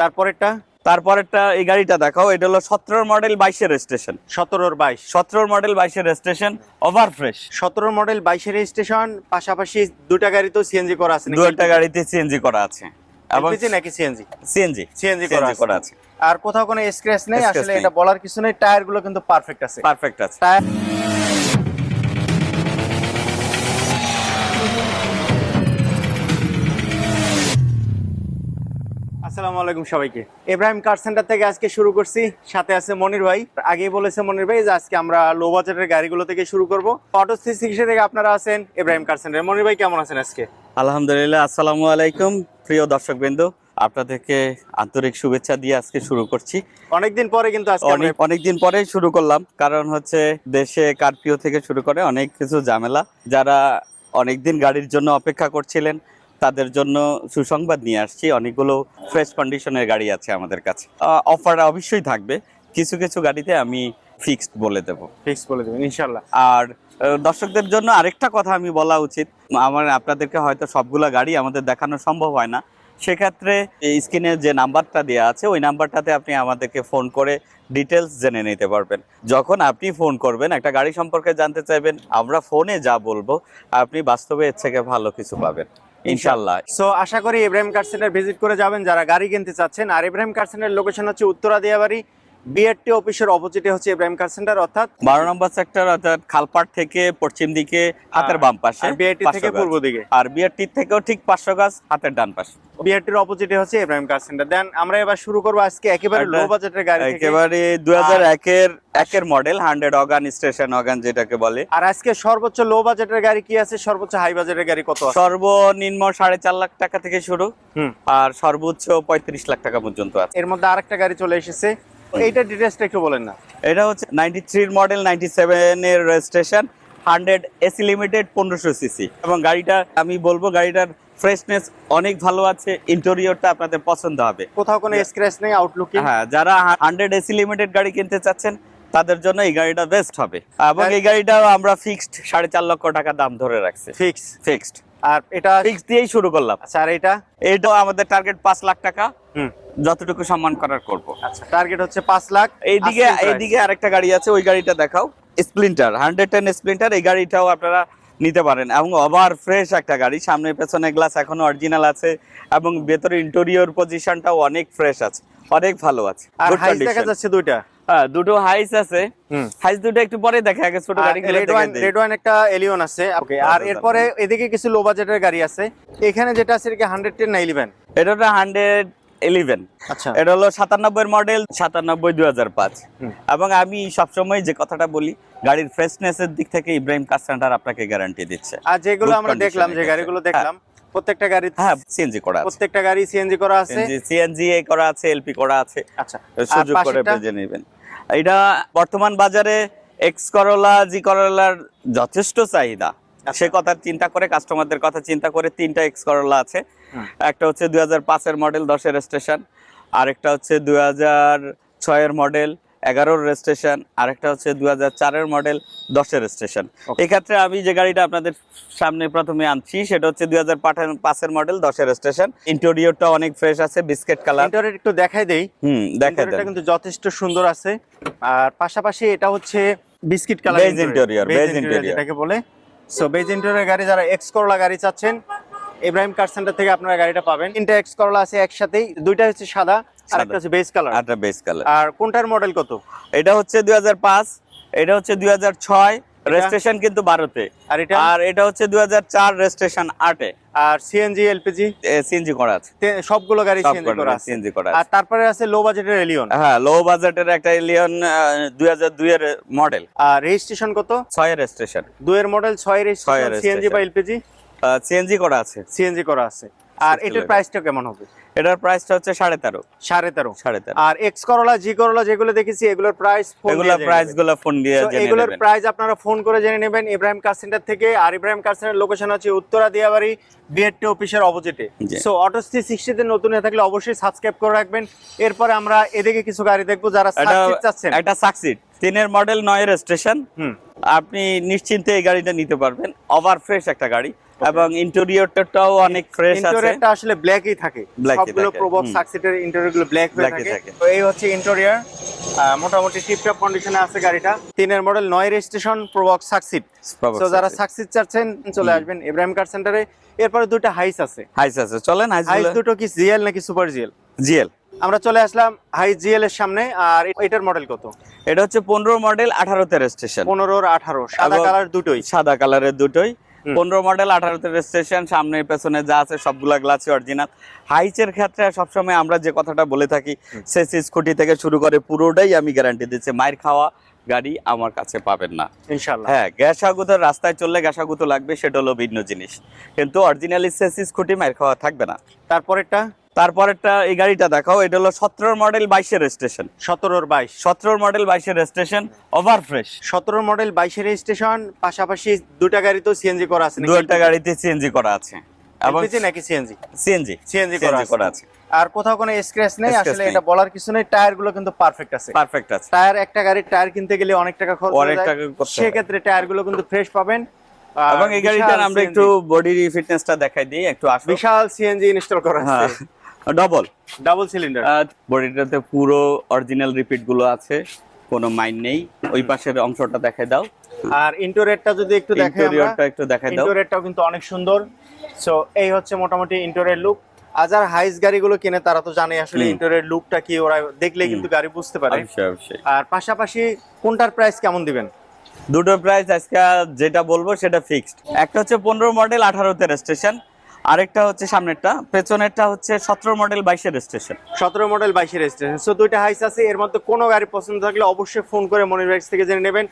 তারপরেরটা? তারপরেরটা এই গাড়িটা দেখাও এটা হলো সতেরো মডেল বাইশের স্টেশন সতেরোর বাইশ। সতেরো মডেল বাইশের স্টেশন ওভার ফ্রেশ সতেরো মডেল বাইশের স্টেশন পাশাপাশি দুটা গাড়িতেও সিএনজি করা আছে দু একটা গাড়িতে সিএনজি করা আছে। এবং নাকি সিএনজি সিএনজি সিএনজি করা আছে। আর কোথাও কোনো স্ক্র্যাচ নেই আসলে এটা বলার কিছু নেই টায়ারগুলো কিন্তু পারফেক্ট আছে। পারফেক্ট আছে। টায়ার আসসালামু আলাইকুম সবাইকে। ইব্রাহিম কার সেন্টার থেকে আজকে শুরু করছি সাথে আছে মনির ভাই। আগেই বলেছে মনির ভাই যে আজকে আমরা লো বাজেটের গাড়িগুলো থেকে শুরু করব। অটো থ্রি সিক্সটি থেকে আপনারা আছেন ইব্রাহিম কার সেন্টার। মনির ভাই কেমন আছেন আজকে? আলহামদুলিল্লাহ আসসালামু আলাইকুম। প্রিয় দর্শকবৃন্দ আপনাদেরকে আন্তরিক শুভেচ্ছা দিয়ে আজকে শুরু করছি। অনেকদিন পরে কিন্তু অনেকদিন পরে শুরু করলাম। কারণ হচ্ছে দেশে কার্পিও থেকে শুরু করে অনেক কিছু ঝামেলা। যারা অনেকদিন গাড়ির জন্য অপেক্ষা করছিলেন তাদের জন্য সুসংবাদ নিয়ে আসছি। অনেকগুলো ফ্রেশ কন্ডিশনের গাড়ি আছে আমাদের কাছে। অফার অবশ্যই থাকবে। কিছু কিছু গাড়িতে আমি ফিক্সড বলে দেব। ফিক্স বলে দেবেন ইনশাল্লাহ আর দর্শকদের জন্য আরেকটা কথা আমি বলা উচিত। আমার আপনাদেরকে হয়তো সবগুলো গাড়ি আমাদের দেখানো সম্ভব হয় না। সেক্ষেত্রে স্ক্রিনে যে নাম্বারটা দেওয়া আছে ওই নাম্বারটাতে আপনি আমাদেরকে ফোন করে ডিটেলস জেনে নিতে পারবেন। যখন আপনি ফোন করবেন একটা গাড়ি সম্পর্কে জানতে চাইবেন আমরা ফোনে যা বলব আপনি বাস্তবে এর থেকে ভালো কিছু পাবেন। ইনশাল্লাহ সো আশা করি ইব্রাহিম কার সেন্টার ভিজিট করে যাবেন যারা গাড়ি কিনতে চাচ্ছেন। আর ইব্রাহিম কার সেন্টার লোকেশন হচ্ছে উত্তরা দিয়াবাড়ি। বিআরটি অফিসের অপোজিটে হচ্ছে ইব্রাহিম কার সেন্টার অর্থাৎ বারো নম্বর সেক্টর অর্থাৎ খালপাট থেকে পশ্চিম দিকে হাতের বাম পাশে বিআরটি 500 থেকে পূর্ব দিকে। আর বিআরটি থেকেও ঠিক পাঁচশো গাছ হাতের ডান পাশে। বিআরটির অপোজিটে হচ্ছে ইব্রাহিম কার সেন্টার। দেন আমরা এবার শুরু করব আজকে একেবারে লো বাজেটের গাড়ি একেবারে দুই হাজার একের একের মডেল হান্ড্রেড অগান স্টেশন অগান যেটাকে বলে। আর আজকে সর্বোচ্চ লো বাজেটের গাড়ি কি আছে? সর্বোচ্চ হাই বাজেটের গাড়ি কত সর্বনিম্ন সাড়ে চার লাখ টাকা থেকে শুরু। আর সর্বোচ্চ পঁয়ত্রিশ লাখ টাকা পর্যন্ত আছে। এর মধ্যে আরেকটা গাড়ি চলে এসেছে এইটা ডিটেলসটা একটু বলেন না। এটা হচ্ছে নাইনটি থ্রির মডেল নাইনটি সেভেনের রেজিস্ট্রেশন হান্ড্রেড এসি লিমিটেড পনেরোশো সিসি এবং গাড়িটা আমি বলব গাড়িটার ফ্রেশনেস অনেক ভালো আছে ইন্টেরিয়রটা আপনাদের পছন্দ হবে। কোথাও কোনো স্ক্র্যাচ নেই আউটলুকিং হ্যাঁ যারা হান্ড্রেড এসি লিমিটেড গাড়ি কিনতে চাচ্ছেন তাদের জন্য এই গাড়িটা বেস্ট হবে। এবং এই গাড়িটা আমরা ফিক্সড সাড়ে চার লক্ষ টাকা দাম ধরে রাখছি। ফিক্স ফিক্সড আর এটা ফিক্স দিয়েই শুরু করলাম। আচ্ছা আর এটা? এইটাও আমাদের টার্গেট পাঁচ লাখ টাকা। যতটুকু সম্মান করার করব। আচ্ছা টার্গেট হচ্ছে পাঁচ লাখ। এইদিকে এইদিকে আরেকটা গাড়ি আছে ওই গাড়িটা দেখাও। স্প্লিন্টার হান্ড্রেড টেন স্প্লিন্টার এই গাড়িটাও আপনারা নিতে পারেন। এবং ওভার ফ্রেশ একটা গাড়ি সামনে পেছনে গ্লাস এখনও অরিজিনাল আছে এবং ভেতরে ইন্টেরিয়র পজিশনটাও অনেক ফ্রেশ আছে অনেক ভালো আছে। আর হাইস দেখা যাচ্ছে দুইটা। দুটো হাইস আছে। হাইস দুটো একটু পরে দেখা আগে ছোট গাড়ি রেড রেড একটা এলিয়ন আছে। ওকে আর এরপরে এদিকে কিছু লো বাজেটের গাড়ি আছে। এখানে যেটা আছে এটা হান্ড্রেড টেন না ইলেভেন এটা হলো হান্ড্রেড ইলেভেন আচ্ছা। এটা হলো সাতানব্বই মডেল সাতানব্বই দুই হাজার পাঁচ। এবং আমি সবসময় যে কথাটা বলি গাড়ির ফ্রেশনেসের দিক থেকে ইব্রাহিম কার সেন্টার আপনাকে গ্যারান্টি দিচ্ছে। আর যেগুলো আমরা দেখলাম যে গাড়িগুলো দেখলাম প্রত্যেকটা গাড়ি হ্যাঁ সিএনজি করা প্রত্যেকটা গাড়ি সিএনজি করা আছে। সিএনজি এ করা আছে এলপি করা আছে। আচ্ছা। সুযোগ করে? বেজে নেবেন। এটা বর্তমান বাজারে এক্স করলা জি করলার যথেষ্ট চাহিদা। আচ্ছা। সে কথা চিন্তা করে কাস্টমারদের কথা চিন্তা করে তিনটা এক্স করলা আছে। একটা হচ্ছে দুই হাজার পাঁচের মডেল দশের স্টেশন আরেকটা হচ্ছে দুই হাজার ছয়ের মডেল এগারোর রেজিস্ট্রেশন আরেকটা হচ্ছে দুই হাজার চারের মডেল দশের স্টেশন এক্ষেত্রে আমি যে গাড়িটা আপনাদের সামনে প্রথমে আনছি সেটা হচ্ছে দুই হাজার পাঁচের মডেল দশের স্টেশন ইন্টেরিয়রটা অনেক ফ্রেশ আছে বিস্কেট কালার একটু দেখাই দেই। হুম দেখা ইন্টারনেটটা কিন্তু যথেষ্ট সুন্দর আছে। আর পাশাপাশি এটা হচ্ছে বিস্কিট কালার beige interior। যেটাকে বলে। সো বেজ ইন্টেরিয়র গাড়ি যারা এক্স করলা গাড়ি চাচ্ছেন ইব্রাহিম কার সেন্টার থেকে আপনারা গাড়িটা পাবেন। তিনটা এক্স করলা আছে একসাথেই দুইটা হচ্ছে সাদা। আর সাদা। একটা হচ্ছে বেজ কালার একটা বেস কালার আর কোনটার মডেল কত? এটা হচ্ছে দুই হাজার পাঁচ এটা হচ্ছে দুই হাজার ছয় রেজিস্ট্রেশন কিন্তু আর এটা? আর এটা হচ্ছে দুই আটে। আর সিএনজি এলপিজি সিএনজি করা আছে। সবগুলো গাড়ি সিএনজি করা আছে। সিএনজি করা আর তারপরে আছে লো বাজেটের এলিয়ন হ্যাঁ লো বাজেটের একটা এলিয়ন দুই হাজার দুই এর মডেল আর রেজিস্ট্রেশন কত? ছয় রেজিস্ট্রেশন দুইয়ের মডেল ছয় রেজিস্ট্রেশন সিএনজি বা এলপিজি সিএনজি করা আছে। সিএনজি করা আছে। আর এটার। প্রাইসটা কেমন হবে? এটার প্রাইসটা হচ্ছে সাড়ে তেরো। সাড়ে তেরো। সাড়ে তেরো। আর এক্স করলা জি করলা যেগুলো দেখেছি এগুলোর প্রাইস এগুলোর প্রাইসগুলো ফোন দিয়ে এগুলোর প্রাইস আপনারা ফোন করে জেনে নেবেন ইব্রাহিম কার সেন্টার থেকে। আর ইব্রাহিম কার সেন্টার লোকেশন হচ্ছে উত্তরা দিয়াবাড়ি বিএডটি অফিসের অপোজিটে। সো অটো থ্রি সিক্সটিতে নতুন হয়ে থাকলে অবশ্যই সাবস্ক্রাইব করে রাখবেন। এরপরে আমরা এদিকে কিছু গাড়ি দেখব যারা চাচ্ছেন। একটা সাকসিড তিনের মডেল নয়ের স্টেশন আপনি নিশ্চিন্তে এই গাড়িটা নিতে পারবেন। ওভার ফ্রেশ একটা গাড়ি। এবং ইন্টেরিয়রটাও অনেক ফ্রেশ আছে। ইন্টেরিয়রটা আসলে ব্ল্যাকই থাকে। ই সবগুলো থাকে, প্রবক্স হুম। সাকসিটের ইন্টেরিয়রগুলো ব্ল্যাক হয়ে থাকে। তো এই হচ্ছে ইন্টেরিয়র মোটামুটি টিপটপ কন্ডিশনে আছে গাড়িটা। তিনের মডেল নয় রেজিস্ট্রেশন প্রবক্স সাকসিট তো যারা সাকসিট চাচ্ছেন চলে আসবেন ইব্রাহিম কার সেন্টারে এরপরে দুটো হাইস আছে। হাইস আছে। চলেন হাইস দুটো কি জিএল নাকি সুপার জিএল জিএল আমরা চলে আসলাম হাই জিএল এর সামনে। আর এটার মডেল কত? এটা হচ্ছে পনেরো মডেল আঠারোতে রেজিস্ট্রেশন পনেরোর আঠারো। সাদা কালার দুটোই। সাদা কালারের দুটোই। পনেরো মডেল আঠারোতে রেজিস্ট্রেশন সামনে পেছনে যা আছে সবগুলা গ্লাসই অরিজিনাল হাইচের ক্ষেত্রে সবসময় আমরা যে কথাটা বলে থাকি সেসি স্কুটি থেকে শুরু করে পুরোটাই আমি গ্যারান্টি দিচ্ছি মায়ের খাওয়া গাড়ি আমার কাছে পাবেন না। ইনশাল্লাহ হ্যাঁ গ্যাসাগুতের রাস্তায় চললে গ্যাস আগুতো লাগবে সেটা হলো ভিন্ন জিনিস। কিন্তু অরিজিনালি সেসি স্কুটি মায়ের খাওয়া থাকবে না। তারপরেরটা? তারপরেরটা এই গাড়িটা দেখাও এটা হলো সতেরো মডেল বাইশের স্টেশন সতেরোর বাইশ। সতেরো মডেল বাইশের স্টেশন ওভার ফ্রেশ সতেরো মডেল বাইশের রেজিস্ট্রেশন পাশাপাশি দুটা গাড়ি তো সিএনজি করা আছে দু একটা গাড়িতে সিএনজি করা আছে। এবং এলপিজি নাকি সিএনজি সিএনজি করা আছে। আর কোথাও কোনো স্ক্র্যাচ নেই আসলে এটা বলার কিছু নেই টায়ারগুলো কিন্তু পারফেক্ট আছে। পারফেক্ট আছে। টায়ার একটা গাড়ির টায়ার কিনতে গেলে অনেক টাকা খরচ অনেক টাকা সেক্ষেত্রে টায়ারগুলো কিন্তু ফ্রেশ পাবেন। এবং এই গাড়িটার বিশাল আমরা একটু বডি ফিটনেসটা দেখাই দিই একটু বিশাল সিএনজি ইনস্টল করা হ্যাঁ। আছে। ডবল ডাবল সিলিন্ডার বডিটাতে পুরো অরিজিনাল রিপিটগুলো আছে কোনো মাইন নেই। ওই পাশের অংশটা দেখাই দাও। আর ইন্টোরিয়রটা যদি একটু দেখে আমরা ইন্টেরিয়রটা একটু দেখাই দাও। ইন্টোরিয়রটাও কিন্তু অনেক সুন্দর। সো এই হচ্ছে মোটামুটি ইন্টোরিয়র লুক আর যারা হাইস গাড়িগুলো কিনে তারা তো জানে আসলে। ইন্টোরিয়র লুকটা কি ওরা দেখলে কিন্তু গাড়ি বুঝতে পারে। আর পাশাপাশি কোনটার প্রাইস কেমন দিবেন? দুটো প্রাইস আজকে যেটা বলব সেটা ফিক্সড একটা হচ্ছে পনেরো মডেল আঠারোতে রেজিস্ট্রেশন আরেকটা হচ্ছে সামনেরটা পেছনেরটা হচ্ছে সতেরো মডেল বাইশের রেজিস্ট্রেশন সতেরো মডেল বাইশের রেজিস্ট্রেশন সো দুইটা হাইস আছে এর মধ্যে কোনো গাড়ি পছন্দ থাকলে অবশ্যই ফোন করে মনির বাইকস থেকে জেনে নেবেন।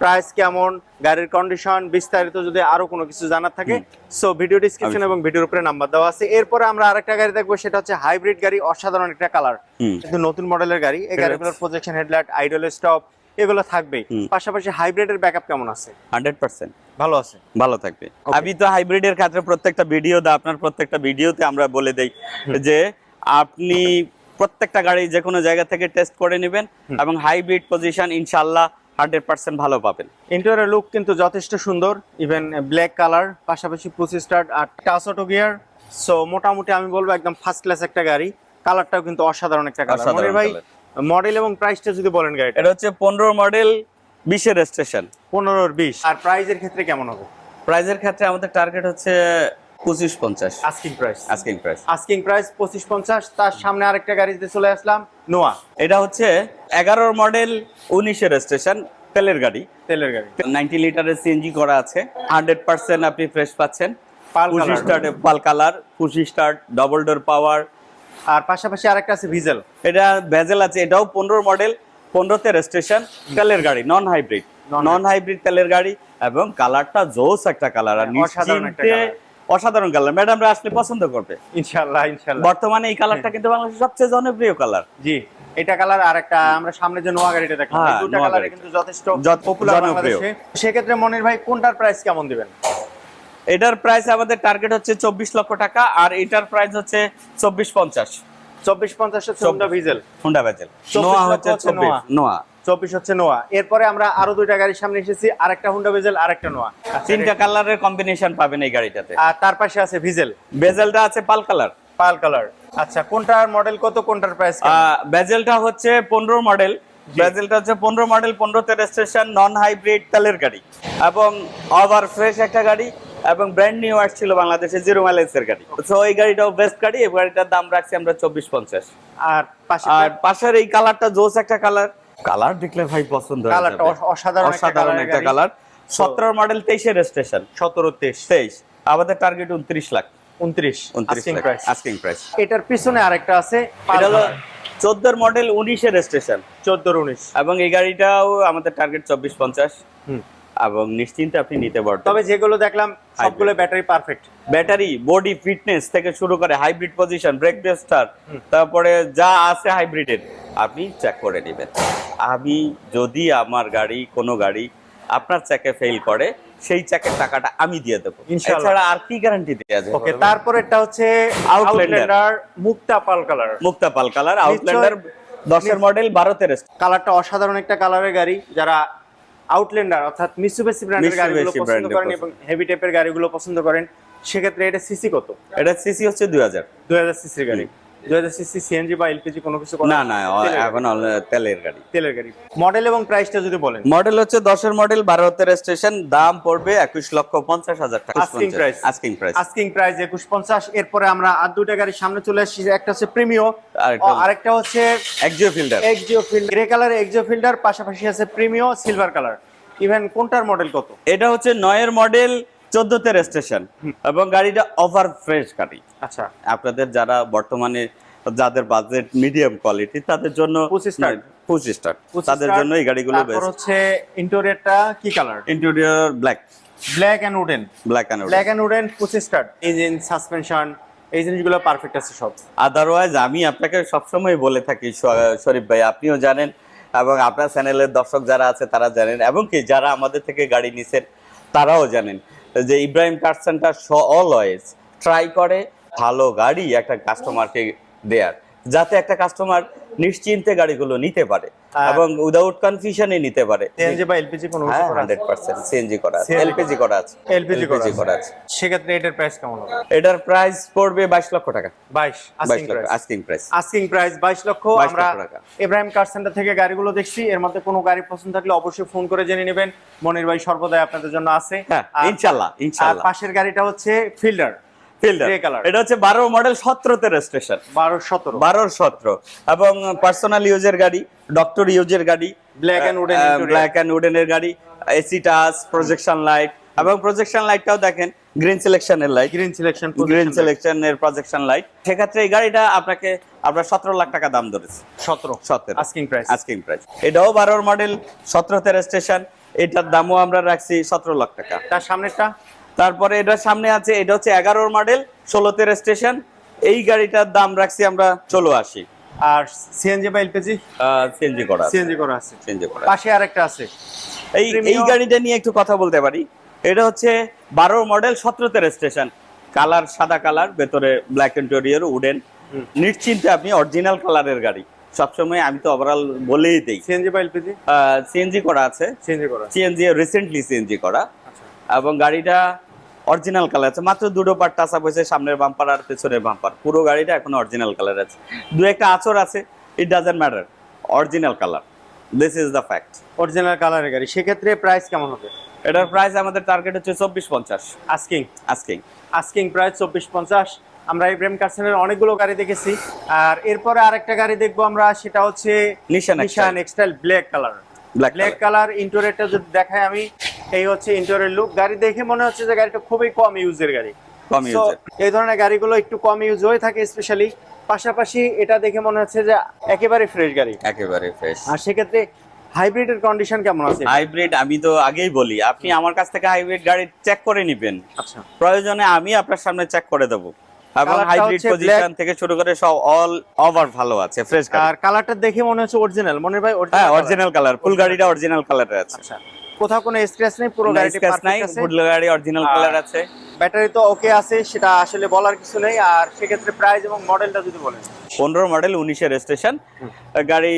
প্রাইস কেমন গাড়ির কন্ডিশন বিস্তারিত যদি আরও কোনো কিছু জানার থাকে সো ভিডিও ডিসক্রিপশন এবং ভিডিওর উপরে নাম্বার দেওয়া আছে। এরপরে আমরা আরেকটা গাড়ি দেখব সেটা হচ্ছে হাইব্রিড গাড়ি অসাধারণ একটা কালার কিন্তু নতুন মডেলের গাড়ি এই. গাড়িগুলোর প্রজেকশন হেডলাইট আইডল স্টপ এগুলো থাকবেই। হুম। পাশাপাশি হাইব্রিডের ব্যাকআপ কেমন আছে? Hundred percent. ভালো আছে? ভালো থাকবে। আমি তো হাইব্রিডের ক্ষেত্রে প্রত্যেকটা ভিডিও দা আপনার প্রত্যেকটা ভিডিওতে আমরা বলে দেই যে আপনি প্রত্যেকটা গাড়ি যে কোনো জায়গা থেকে টেস্ট করে নেবেন এবং হাইব্রিড পজিশন ইনশাল্লাহ হান্ড্রেড পার্সেন্ট ভালো পাবেন। ইন্টেরিয়র লুক কিন্তু যথেষ্ট সুন্দর ইভেন ব্ল্যাক কালার পাশাপাশি পুসি স্টার্ট আর টাচ অটো গিয়ার সো মোটামুটি আমি বলব একদম ফার্স্ট ক্লাস একটা গাড়ি কালারটাও কিন্তু অসাধারণ একটা কালার মনির ভাই। মডেল এবং প্রাইসটা যদি বলেন গাড়িটা। এটা হচ্ছে পনেরো মডেল বিশের স্টেশন পনেরোর বিশ। আর প্রাইজের ক্ষেত্রে কেমন হবে? প্রাইজের ক্ষেত্রে আমাদের টার্গেট হচ্ছে পঁচিশ পঞ্চাশ। Asking price asking price asking price পঁচিশ পঞ্চাশ তার সামনে আরেকটা গাড়িতে চলে আসলাম নোয়া এটা হচ্ছে এগারোর মডেল উনিশের স্টেশন তেলের গাড়ি। তেলের গাড়ি। নাইনটি লিটারের সিএনজি করা আছে হান্ড্রেড পার্সেন্ট আপনি ফ্রেশ পাচ্ছেন। Pearl colour. Start pearl colour push start double door power আর পাশাপাশি আরেকটা আছে ভিজেল এটা ভেজেল আছে এটাও পনেরো মডেল পনেরোতে রেজিস্ট্রেশন তেলের গাড়ি নন হাইব্রিড নন হাইব্রিড তেলের গাড়ি এবং কালারটা জোস একটা কালার আর হ্যাঁ, অসাধারণ নিশ্চিন্তে অসাধারণ কালার ম্যাডামরা আসলে পছন্দ করবে? ইনশাল্লাহ ইনশাল্লাহ বর্তমানে এই কালারটা কিন্তু বাংলাদেশের সবচেয়ে জনপ্রিয় কালার জি এটা কালার আর একটা আমরা সামনে যে নোয়া গাড়িটা দেখলাম হ্যাঁ, দুটো কালারে কিন্তু যথেষ্ট পপুলার। বাংলাদেশে। সেক্ষেত্রে মনির ভাই কোনটার প্রাইস কেমন দিবেন? এটার প্রাইস আমাদের টার্গেট হচ্ছে চব্বিশ লক্ষ টাকা আর এটার প্রাইস হচ্ছে চব্বিশ পঞ্চাশ। চব্বিশ পঞ্চাশ হচ্ছে Honda Vezel Honda Vezel Noah হচ্ছে চব্বিশ। নোয়া। চব্বিশ হচ্ছে নোয়া এরপরে আমরা আরও দুইটা গাড়ির সামনে এসেছি আরেকটা হোন্ডা ভিজেল আরেকটা নোয়া তিনটা কালারের কম্বিনেশন পাবেন এই গাড়িটাতে। আর তার পাশে আছে ভিজেল বেজেলটা আছে পাল কালার পাল কালার আচ্ছা কোনটার মডেল কত কোনটার প্রাইস বেজেলটা হচ্ছে পনেরো মডেল বেজেলটা হচ্ছে পনেরো মডেল পনেরোতে রেজিস্ট্রেশন নন হাইব্রিড তেলের গাড়ি। এবং ওভার ফ্রেশ একটা গাড়ি। এবং ব্র্যান্ড নিউ আসছিল বাংলাদেশে জিরো মাইলেজের গাড়ি। তো এই গাড়িটাও বেস্ট গাড়ি এই গাড়িটার দাম রাখছি আমরা চব্বিশ পঞ্চাশ। আর পাশে আর পাশের এই কালারটা জোস একটা কালার কালার দেখলে ভাই পছন্দ কালারটা অসাধারণ একটা অসাধারণ একটা। কালার সতেরো মডেল তেইশের স্টেশন সতেরো তেইশ। তেইশ। আমাদের টার্গেট উনত্রিশ লাখ। উনত্রিশ। আস্কিং প্রাইস এটার পিছনে আরেকটা আছে এটা হলো চোদ্দোর মডেল উনিশের স্টেশন চোদ্দ উনিশ। এবং এই গাড়িটাও আমাদের টার্গেট চব্বিশ পঞ্চাশ। হুম। এবং নিশ্চিন্তে আপনি নিতে পারবেন। তবে যেগুলো দেখলাম সবগুলো battery perfect battery body fitness থেকে শুরু করে হাইব্রিড পজিশন ব্রেক টেস্টার তারপরে যা আছে হাইব্রিডের আপনি চেক করে নেবেন। আমি যদি আমার গাড়ি কোনো গাড়ি আপনার চেকে ফেল করে সেই চেকের টাকাটা আমি দিয়ে দেবো। ইনশাআল্লাহ। এছাড়া আর কি গ্যারান্টি দেওয়া যাবে ওকে তারপরেরটা হচ্ছে Outlander। আউটল্যান্ডার মুক্তা পাল কালার মুক্তা পাল কালার আউটল্যান্ডার দশের মডেল বারোতে রেস্ট কালারটা অসাধারণ একটা কালারের গাড়ি যারা আউটল্যান্ডার অর্থাৎ মিসুবেসি ব্র্যান্ডের গাড়িগুলো পছন্দ করেন এবং হেভি টাইপের গাড়িগুলো পছন্দ করেন সেক্ষেত্রে এটা সিসি কত? এটা সিসি হচ্ছে দুই হাজার। দুই হাজার সিসির গাড়ি। সিসি সিএনজি বা এলপিজি কোনো কিছু করা না না তেলের গাড়ি। এখন তেলের গাড়ি। তেলের গাড়ি। মডেল এবং প্রাইসটা যদি বলেন। মডেল হচ্ছে দশের মডেল রেজিস্ট্রেশন দাম পড়বে একুশ লক্ষ পঞ্চাশ হাজার টাকা. আস্কিং প্রাইস আস্কিং প্রাইস একুশ পঞ্চাশ। এরপরে আমরা আর দুইটা গাড়ির সামনে চলে আসছি একটা হচ্ছে প্রিমিও আরেকটা- হচ্ছে Axio Fielder grey colour Fielder পাশাপাশি আছে প্রিমিও সিলভার কালার ইভেন কোনটার মডেল কত? এটা হচ্ছে নয়ের মডেল চোদ্দতে রেজিস্ট্রেশন এবং গাড়িটা ওভার ফ্রেশ গাড়ি। আচ্ছা। আপনাদের যারা বর্তমানে যাদের বাজেট মিডিয়াম কোয়ালিটি তাদের জন্য 25 start। পঁচিশ স্টার তাদের জন্য এই গাড়িগুলো বেস্ট হচ্ছে ইন্টেরিয়রটা কি colour interior black black and wooden black and black and wooden পঁচিশ স্টার ইঞ্জিন সাসপেনশন এই জিনিসগুলো পারফেক্ট আছে সব। আদারওয়াইজ আমি আপনাকে সবসময় বলে থাকি শরীফ ভাই আপনিও জানেন এবং আপনার চ্যানেলের দর্শক যারা আছে তারা জানেন এবং কি যারা আমাদের থেকে গাড়ি নিছেন তারাও জানেন। যে Ibrahim car centre always try করে ভালো গাড়ি একটা কাস্টমারকে দেয়ার। যাতে একটা কাস্টমার নিশ্চিন্তে গাড়িগুলো নিতে পারে এবং উইদাউট কনফিউশনে নিতে পারে। সিএনজি বা এলপিজি কোনো কিছু হ্যাঁ সিএনজি করা আছে এলপিজি করা আছে এলপিজি করা আছে। সেক্ষেত্রে এটার প্রাইস কেমন হবে? এটার প্রাইস পড়বে বাইশ লক্ষ টাকা। বাইশ বাইশ asking price asking price asking price বাইশ লক্ষ। আমরা ইব্রাহিম কার সেন্টার থেকে গাড়িগুলো দেখছি। এর মধ্যে কোনো গাড়ি পছন্দ থাকলে অবশ্যই ফোন করে জেনে নেবেন। মনির ভাই সর্বদাই আপনাদের জন্য আছে। হ্যাঁ আর- ইনশাল্লাহ আর ইনশাল্লাহ পাশের গাড়িটা হচ্ছে ফিল্ডার ফিল্ডার। এটা হচ্ছে বারো মডেল সতেরোতে রেজিস্ট্রেশন বারো সতেরো। বারোর সতেরো। এবং পার্সোনাল ইউজের গাড়ি ডক্টর ইউজের গাড়ি and wooden interior। Black and উডেনের গাড়ি এসি টাচ প্রজেকশন লাইট এবং প্রজেকশন লাইটটাও দেখেন গ্রিন সিলেকশনের লাইট গ্রিন সিলেকশন গ্রিন সিলেকশনের প্রজেকশন লাইট সেক্ষেত্রে এই গাড়িটা আপনাকে আমরা সতেরো লাখ টাকা দাম ধরেছি। সতেরো। সতেরো। আস্কিং প্রাইস আস্কিং প্রাইস এটাও বারোর মডেল সতেরোতে রেজিস্ট্রেশন এটার দামও আমরা রাখছি সতেরো লাখ টাকা। তার সামনেরটা? তারপরে এটা সামনে আছে এটা হচ্ছে এগারোর মডেল ষোলোতে স্টেশন এই গাড়িটার দাম রাখছি আমরা চলো আসি। আর সিএনজি বা এলপিজি সিএনজি করা সিএনজি করা আছে। সিএনজি করা পাশে আরেকটা আছে। এই এই গাড়িটা নিয়ে একটু কথা বলতে পারি। এটা হচ্ছে বারোর মডেল সতেরোতে স্টেশন কালার সাদা কালার ভেতরে ব্ল্যাক ইন্টেরিয়র উডেন নিশ্চিন্তে আপনি অরিজিনাল কালারের গাড়ি। সবসময় আমি তো ওভারঅল বলেই দিই। সিএনজি বা এলপিজি সিএনজি করা আছে। সিএনজি করা আছে। সিএনজি রিসেন্টলি সিএনজি করা। এবং গাড়িটা অরিজিনাল কালার আছে। মাত্র দুটো পার্ট টাচ আপ হয়েছে সামনের বাম্পার আর পেছনের বাম্পার পুরো গাড়িটা এখন অরিজিনাল কালার আছে। দু একটা আচর আছে it doesn't matter original colour this is the fact original কালারের গাড়ি। সেক্ষেত্রে প্রাইস কেমন হবে? এটার প্রাইস আমাদের টার্গেট হচ্ছে চব্বিশ পঞ্চাশ। আস্কিং আস্কিং আস্কিং প্রাইস চব্বিশ পঞ্চাশ। আমরা ইব্রাহিম কারসেনের অনেকগুলো গাড়ি দেখেছি। আর এরপরে আরেকটা গাড়ি দেখব আমরা সেটা হচ্ছে Nissan Nissan X Trail black colour black colour ইন্টোরিয়রটা যদি দেখাই আমি এই হচ্ছে ইন্টোরিয়র লুক গাড়ি দেখে মনে হচ্ছে যে গাড়িটা খুবই কম ইউজের গাড়ি। কম ইউজের এই ধরনের গাড়িগুলো একটু কম ইউজ হয়ে থাকে স্পেশালি পাশাপাশি এটা দেখে মনে হচ্ছে যে একেবারে ফ্রেশ গাড়ি। একেবারে ফ্রেশ আর সেক্ষেত্রে হাইব্রিডের কন্ডিশন কেমন আছে? হাইব্রিড আমি তো আগেই বলি আপনি আমার কাছ থেকে হাইব্রিড গাড়ি চেক করে নেবেন। আচ্ছা। প্রয়োজনে আমি আপনার সামনে চেক করে দেবো। এবং হাইব্রিড পজিশন থেকে শুরু করে সব অল ওভার ভালো আছে ফ্রেশ আর কালারটা দেখে মনে হচ্ছে অরিজিনাল মনে ভাই হ্যাঁ অরিজিনাল কালার ফুল গাড়িটা অরিজিনাল কালারে আছে। আচ্ছা। কোথাও কোনো স্ক্র্যাচ নেই পুরো গাড়িটি স্ক্র্যাচ নাই পারফেক্ট আছে। ফুল গাড়ি অরিজিনাল কালার আছে। ব্যাটারি তো ওকে আছে সেটা আসলে বলার কিছু নেই। আর সেক্ষেত্রে প্রাইস এবং মডেলটা যদি বলেন। পনেরো মডেল উনিশের স্টেশন গাড়ি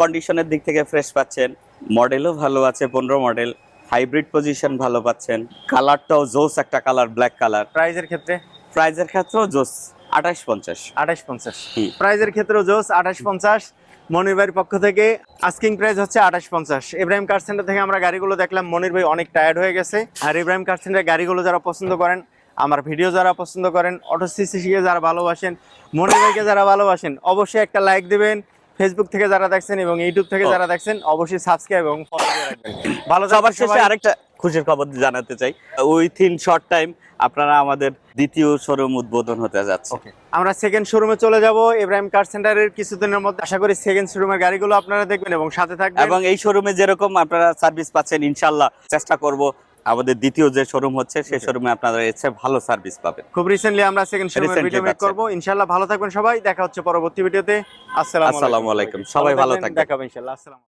কন্ডিশনের দিক থেকে ফ্রেশ পাচ্ছেন। মডেলও ভালো আছে পনেরো মডেল হাইব্রিড পজিশন ভালো পাচ্ছেন। কালারটাও জোস একটা কালার ব্ল্যাক কালার প্রাইজের ক্ষেত্রে? প্রাইজের ক্ষেত্রেও জোস আঠাশ পঞ্চাশ। আঠাশ পঞ্চাশ। প্রাইজের ক্ষেত্রেও জোস আঠাশ পঞ্চাশ। মনির ভাইয়ের পক্ষ থেকে আস্কিং প্রাইস হচ্ছে আঠাশ পঞ্চাশ। ইব্রাহিম কার সেন্টার থেকে আমরা গাড়িগুলো দেখলাম, মনির ভাই অনেক টায়ার্ড হয়ে গেছে। আর ইব্রাহিম কার সেন্টারের গাড়িগুলো যারা পছন্দ করেন, আমার ভিডিও যারা পছন্দ করেন অটো সিসিকে যারা ভালোবাসেন, মনির ভাইকে যারা ভালোবাসেন, অবশ্যই একটা লাইক দিবেন। ফেসবুক থেকে যারা দেখছেন এবং ইউটিউব থেকে যারা দেখছেন অবশ্যই সাবস্ক্রাইব এবং ফলো দিয়ে রাখবেন। ভালো সবার শেষে আরেকটা খুশির খবর জানাতে চাই। উইথিন শর্ট টাইম আপনারা আমাদের দ্বিতীয় শোরুম উদ্বোধন হতে যাচ্ছে। আমরা সেকেন্ড শোরুমে চলে যাব ইব্রাহিম কার সেন্টারের কিছুদিনের মধ্যে। আশা করি সেকেন্ড শোরুমের গাড়িগুলো আপনারা দেখবেন এবং সাথে থাকবেন। এবং এই শোরুমে যেরকম আপনারা সার্ভিস পাচ্ছেন ইনশাল্লাহ চেষ্টা করব আমাদের দ্বিতীয় যে শোরুম হচ্ছে সেই শোরুমে আপনারা এসে ভালো সার্ভিস পাবেন। খুব রিসেন্টলি আমরা সেকেন্ড শোরুমে ভিডিও মেক করব। ইনশাআল্লাহ ভালো থাকবেন সবাই। দেখা হচ্ছে পরবর্তী ভিডিওতে আসসালামু আসসালামু আলাইকুম। সবাই ভালো থাকবেন। দেখাবো ইনশাআল্লাহ। আসসালাম